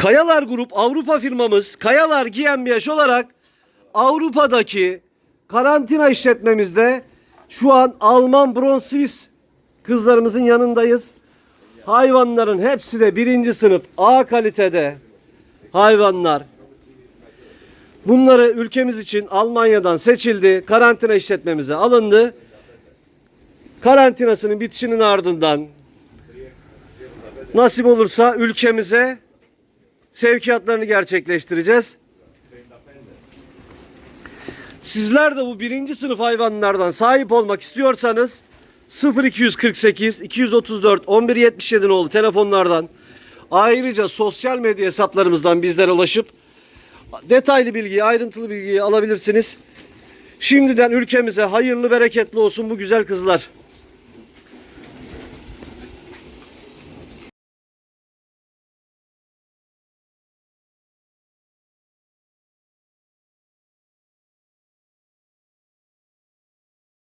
Kayalar Grup Avrupa firmamız Kayalar GmbH olarak Avrupa'daki karantina işletmemizde şu an Alman Bronz Swiss kızlarımızın yanındayız. Hayvanların hepsi de birinci sınıf A kalitede hayvanlar. Bunları ülkemiz için Almanya'dan seçildi. Karantina işletmemize alındı. Karantinasının bitişinin ardından nasip olursa ülkemize sevkiyatlarını gerçekleştireceğiz. Sizler de bu birinci sınıf hayvanlardan sahip olmak istiyorsanız 0248 234 1177 nolu telefonlardan ayrıca sosyal medya hesaplarımızdan bizlere ulaşıp detaylı bilgiyi, ayrıntılı bilgiyi alabilirsiniz. Şimdiden ülkemize hayırlı bereketli olsun bu güzel kızlar.